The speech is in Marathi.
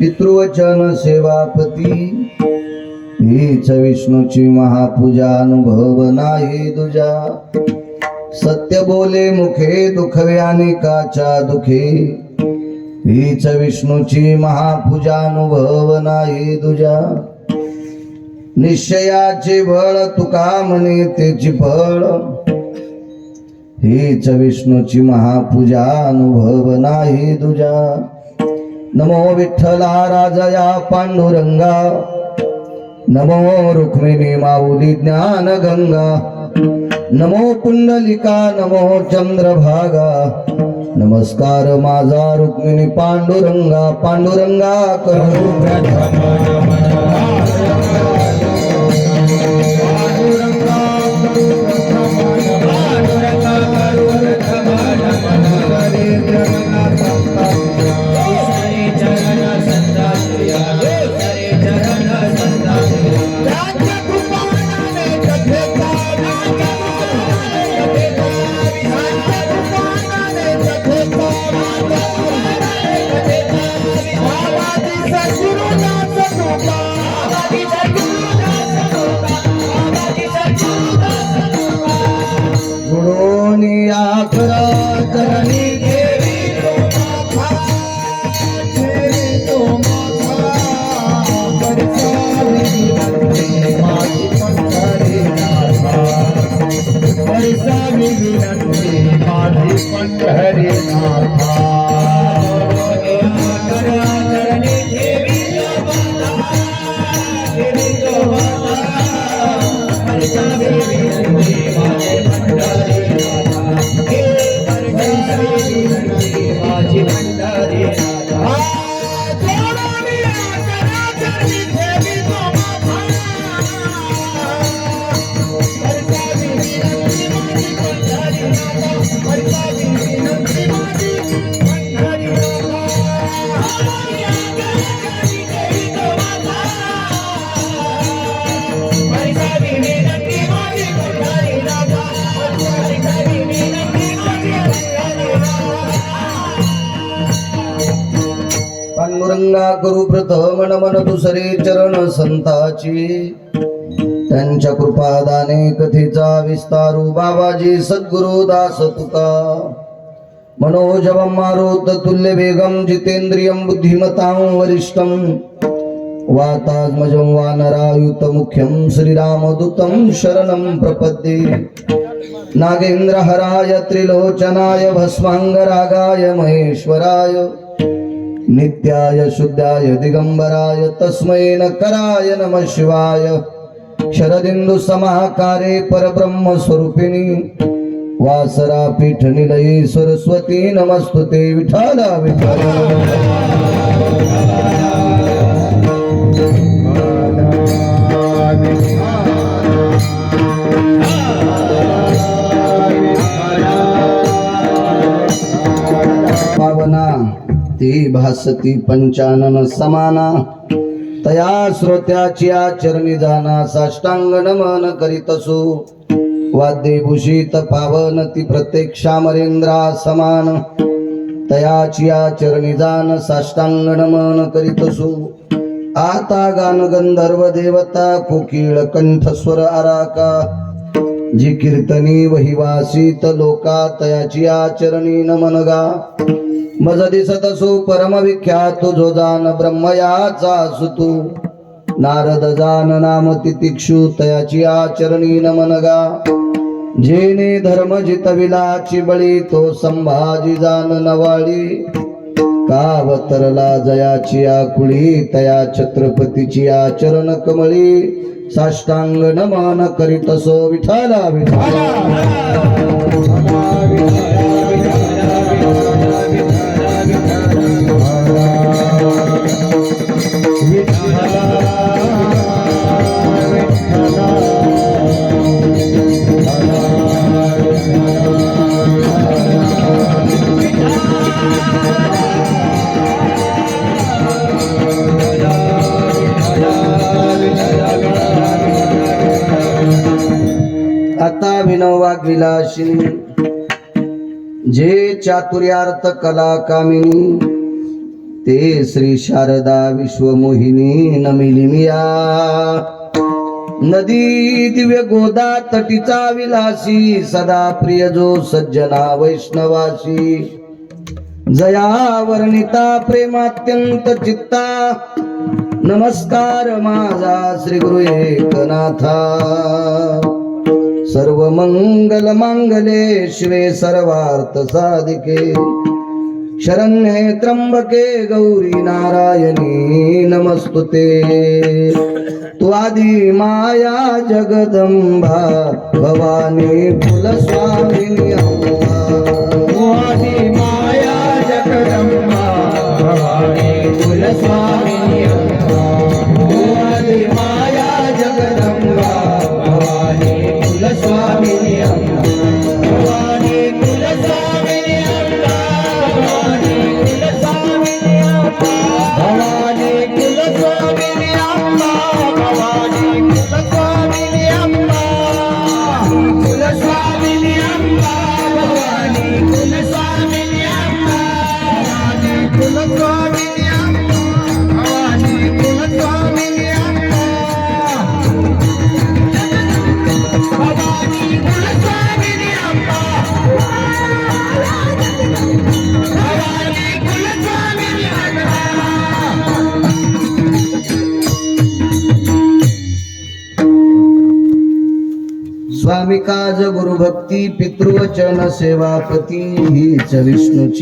पितृवचन सेवापती हीच विष्णूची महापूजा अनुभव नाही तुझा सत्य बोले मुखे दुखव्याने काचा दुखे। हीच विष्णूची महापूजा अनुभव नाही तुझा निश्चयाचे बळ तुका म्हणे त्याची फळ। हीच विष्णूची महापूजा अनुभव नाही तुझा नमो विठ्ठला राजया पांडुरंगा. नमो रुक्मिणी माऊली ज्ञान गंगा नमो पुंडलिका नमो चंद्रभागा. नमस्कार माझा रुक्मिणी पांडुरंगा पांडुरंगा करू. गौरंगा करू प्रथम नमन दुसरे चरण संताची. त्यांच्या कृपादाने कथेचा विस्तारू बाबाजी सद्गुरु दास तुका मनोजवम मारुत तुल्य वेगम जितेंद्रियम बुद्धिमतां वरिष्ठम वातात्मजं वानरायुत मुख्यं श्रीरामदूतं शरणं प्रपद्ये. नागेन्द्रहराय त्रिलोचनाय भस्माङ्गरागाय महेश्वराय. नित्याय शुद्धाय दिगंबराय तस्मै नकराय नमः शिवाय। शरदिंदु समाकारे परब्रह्म स्वरूपिणी वासरा पीठ निलये सरस्वती नमस्तुते विठाला विठाला ती भासती पंचानन समाना. तया श्रोत्याची आचरणी जाना साष्टांग नमन करीतसो वाद्यभूषित पावन ती प्रत्येक श्यामरेंद्रा समान. तयाची आचरणी जान साष्टांग नमन करीतसो आता गान गंधर्व देवता कोकिळ कंठस्वर आराका. जी कीर्तनी वहिवासीत लोका तयाची आचरणी नमनगा मज दिसत असो परमविख्यात जो जान ब्रह्मयाचा सुतू नारद जान नाम तितिक्षु तयाची आचरणी नमनगा जेने धर्म जितविलाची बळी तो संभाजी जान नवाळी. कावतरला जयाची आकुळी तया छत्रपतीची आचरण कमळी. साष्टांग नमन करीत असो विठाला विठाला विनोवा जे चातुर्यार्थ कला कामिनी ते श्री शारदा विश्वमोहिनी नमिलिमिया। नदी दिव्य गोदा तटीचा विलासी सदा प्रिय जो सज्जना वैष्णवासी। जया वर्णिता प्रेमात्यंत चित्ता नमस्कार माझा श्री गुरु एकनाथा। सर्व मंगल मांगले शिवे सर्वार्थ साधिके। शरण्ये त्र्यंबके गौरी नारायणी नमस्तुते। तू आदि माया जगदंबा भवानी कुलस्वामिनी अम्बा। कुलस्वामिनी काज गुरु भक्ती पितृवचन सेवापती हीच विष्णूची